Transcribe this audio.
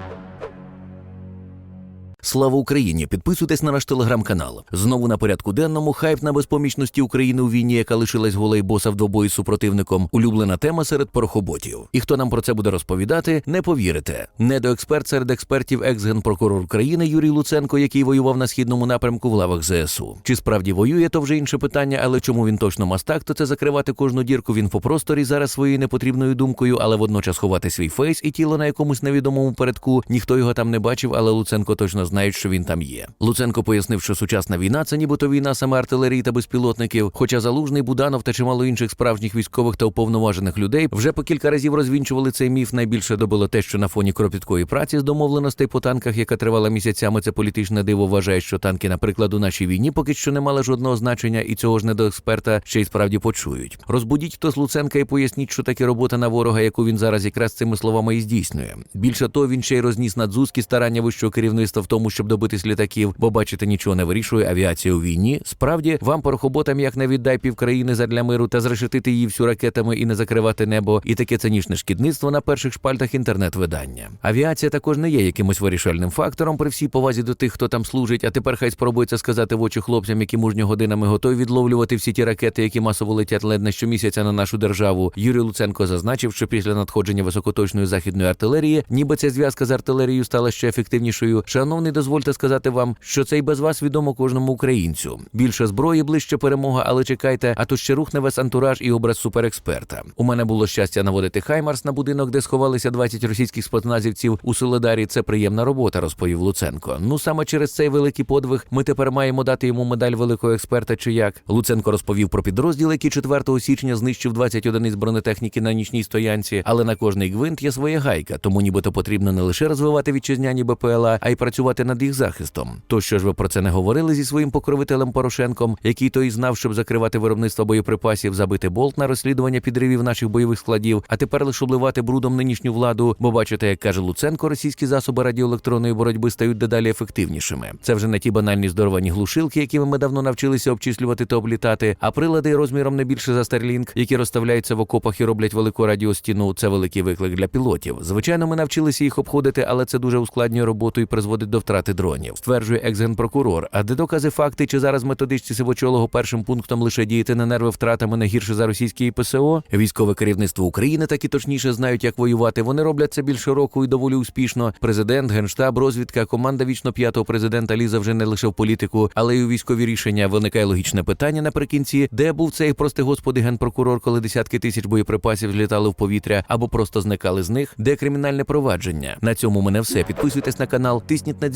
Thank you. Слава Україні! Підписуйтесь на наш телеграм-канал. Знову на порядку денному хайп на безпомічності України у війні, яка лишилась голей боса в двобої з супротивником. Улюблена тема серед порохоботів. І хто нам про це буде розповідати, не повірите. Недоексперт серед експертів, екс-генпрокурор України Юрій Луценко, який воював на східному напрямку в лавах ЗСУ. Чи справді воює, то вже інше питання, але чому він точно мастак, то це закривати кожну дірку в інфопросторі зараз своєю непотрібною думкою, але водночас ховати свій фейс і тіло на якомусь невідомому передку. Ніхто його там не бачив, але Луценко точно знає, що він там є. Луценко пояснив, що сучасна війна це нібито війна саме артилерії та безпілотників. Хоча залужний Буданов та чимало інших справжніх військових та уповноважених людей вже по кілька разів розвінчували цей міф. Найбільше добило те, що на фоні кропіткої праці з домовленостей по танках, яка тривала місяцями, це політичне диво вважає, що танки, наприклад, у нашій війні поки що не мали жодного значення, і цього ж недоексперта ще й справді почують. Розбудіть хтось Луценка і поясніть, що таке робота на ворога, яку він зараз якраз цими словами і здійснює. Більше того, він ще й розніс надзузки старання вищого керівництва в тому, щоб добитись літаків, бо бачите, нічого не вирішує авіація у війні. Справді, вам порохоботам як не віддай півкраїни задля миру та зрешетити її всю ракетами і не закривати небо, і таке цинічне шкідництво на перших шпальтах інтернет-видання. Авіація також не є якимось вирішальним фактором при всій повазі до тих, хто там служить. А тепер хай спробується сказати в очі хлопцям, які мужньо годинами готові відловлювати всі ті ракети, які масово летять ледь не щомісяця на нашу державу. Юрій Луценко зазначив, що після надходження високоточної західної артилерії, ніби ця зв'язка з артилерією стала ще ефективнішою. Шановний, дозвольте сказати вам, що це й без вас відомо кожному українцю. Більше зброї, ближче перемога, але чекайте, а то ще рухне весь антураж і образ суперексперта. У мене було щастя наводити Хаймарс на будинок, де сховалися 20 російських спецназівців у Солидарі. Це приємна робота, розповів Луценко. Ну саме через цей великий подвиг ми тепер маємо дати йому медаль великого експерта. Чи як Луценко розповів про підрозділ, який 4 січня знищив 20 одиниць бронетехніки на нічній стоянці, але на кожний гвинт є своя гайка, тому нібито потрібно не лише розвивати вітчизняні БПЛА, а й працювати над їх захистом. То що ж ви про це не говорили зі своїм покровителем Порошенком, який то й знав, щоб закривати виробництво боєприпасів, забити болт на розслідування підривів наших бойових складів, а тепер лише обливати брудом нинішню владу. Бо бачите, як каже Луценко, російські засоби радіоелектронної боротьби стають дедалі ефективнішими. Це вже не ті банальні здоровані глушилки, якими ми давно навчилися обчислювати та облітати, а прилади розміром не більше за Starlink, які розставляються в окопах і роблять велику радіостіну. Це великий виклик для пілотів. Звичайно, ми навчилися їх обходити, але це дуже ускладнює роботу і призводить до втрати дронів. Стверджує екс-генпрокурор. А де докази, факти, чи зараз методичці Сивочолого першим пунктом лише діяти на нерви втратами не гірше за російські ПСО? Військове керівництво України так і точніше знають, як воювати. Вони роблять це більше року і доволі успішно. Президент, генштаб, розвідка, команда вічно п'ятого президента лізе вже не лише в політику, але й у військові рішення. Виникає логічне питання наприкінці, де був цей прости господи генпрокурор, коли десятки тисяч боєприпасів злітали в повітря або просто зникали з них, де кримінальне провадження. На цьому мене все. Підписуйтесь на канал, тисніть на